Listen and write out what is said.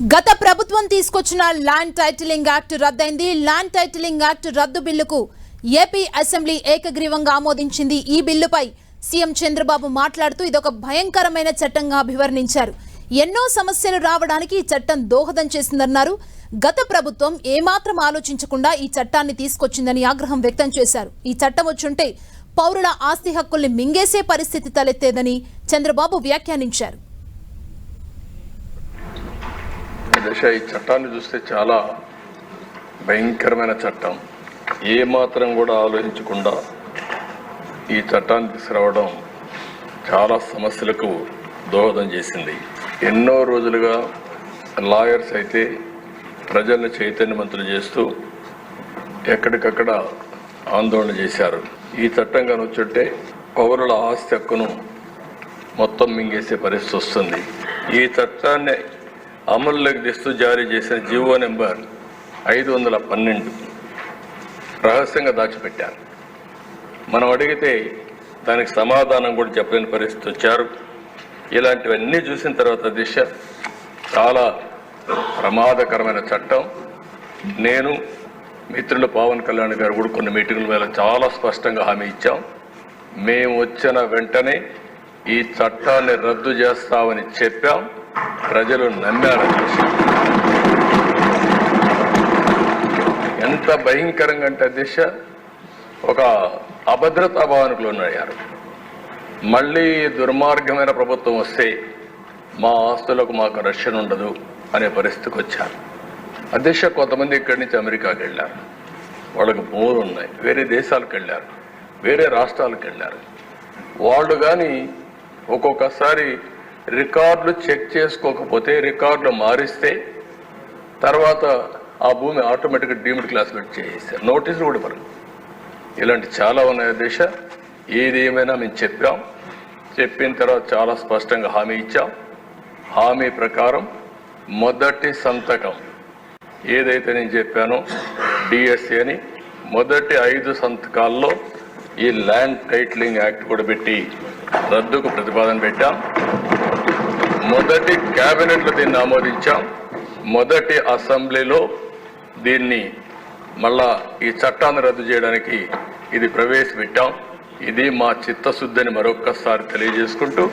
గత ప్రభుత్వం తీసుకొచ్చిన ల్యాండ్ టైటిలింగ్ యాక్ట్ రద్దయింది. ల్యాండ్ టైటిలింగ్ యాక్ట్ రద్దు బిల్లుకు ఏపీ అసెంబ్లీ ఏకగ్రీవంగా ఆమోదించింది. ఈ బిల్లుపై సీఎం చంద్రబాబు మాట్లాడుతూ ఇదొక భయంకరమైన చట్టంగా అభివర్ణించారు. ఎన్నో సమస్యలు రావడానికి ఈ చట్టం దోహదం చేసిందన్నారు. గత ప్రభుత్వం ఏమాత్రం ఆలోచించకుండా ఈ చట్టాన్ని తీసుకొచ్చిందని ఆగ్రహం వ్యక్తం చేశారు. ఈ చట్టం వచ్చుంటే పౌరుల ఆస్తి హక్కుల్ని మింగేసే పరిస్థితి తలెత్తేదని చంద్రబాబు వ్యాఖ్యానించారు. దశ ఈ చట్టాన్ని చూస్తే చాలా భయంకరమైన చట్టం. ఏ మాత్రం కూడా ఆలోచించకుండా ఈ చట్టాన్ని తీసుకురావడం చాలా సమస్యలకు దోహదం చేసింది. ఎన్నో రోజులుగా లాయర్స్ అయితే ప్రజలను చైతన్యవంతులు చేస్తూ ఎక్కడికక్కడ ఆందోళన చేశారు. ఈ చట్టం కానీ పౌరుల ఆస్తి హక్కును మొత్తం మింగేసే పరిస్థితి వస్తుంది. ఈ చట్టాన్ని అమల్లోకి తెస్తూ జారీ చేసిన జీవో నెంబర్ ఐదు వందల పన్నెండు రహస్యంగా దాచిపెట్టారు. మనం అడిగితే దానికి సమాధానం కూడా చెప్పలేని పరిస్థితి వచ్చారు. ఇలాంటివన్నీ చూసిన తర్వాత దిశ చాలా ప్రమాదకరమైన చట్టం. నేను మిత్రులు పవన్ కళ్యాణ్ గారు కూడా కొన్ని మీటింగుల మీద చాలా స్పష్టంగా హామీ ఇచ్చాం. మేము వచ్చిన వెంటనే ఈ చట్టాన్ని రద్దు చేస్తామని చెప్పాం. ప్రజలు నమ్మారు. ఎంత భయంకరంగా అంటే దిశ ఒక అభద్రతా భావనకులు ఉన్నాయారు మళ్ళీ దుర్మార్గమైన ప్రభుత్వం వస్తే మా ఆస్తులకు మాకు రక్షణ ఉండదు అనే పరిస్థితికి వచ్చారు. అధ్యక్ష కొంతమంది ఇక్కడి నుంచి అమెరికాకి వెళ్ళారు. వాళ్ళకి భూములు ఉన్నాయి. వేరే దేశాలకు వెళ్ళారు. వేరే రాష్ట్రాలకు వెళ్ళారు. వాళ్ళు కానీ ఒక్కొక్కసారి రికార్డులు చెక్ చేసుకోకపోతే రికార్డులు మారిస్తే తర్వాత ఆ భూమి ఆటోమేటిక్గా డీమ్డ్ క్లాస్మేట్ చేసేస్తారు. నోటీసులు కూడా ఇవ్వరు. ఇలాంటి చాలా ఉన్నాయి దేశ. ఏది ఏమైనా మేము చెప్పాం. చెప్పిన తర్వాత చాలా స్పష్టంగా హామీ ఇచ్చాం. హామీ ప్రకారం మొదటి సంతకం. ఏదైతే నేను చెప్పానో డిఎస్సి అని మొదటి ఐదు సంతకాల్లో ఈ ల్యాండ్ టైటిలింగ్ యాక్ట్ కూడా పెట్టి రద్దుకు ప్రతిపాదన పెట్టాం. మొదటి క్యాబినెట్లో దీన్ని ఆమోదించాం. మొదటి అసెంబ్లీలో దీన్ని మళ్ళా ఈ చట్టాన్ని రద్దు చేయడానికి ఇది ప్రవేశపెట్టాం. ఇది మా చిత్తశుద్ధిని మరొక్కసారి తెలియజేసుకుంటూ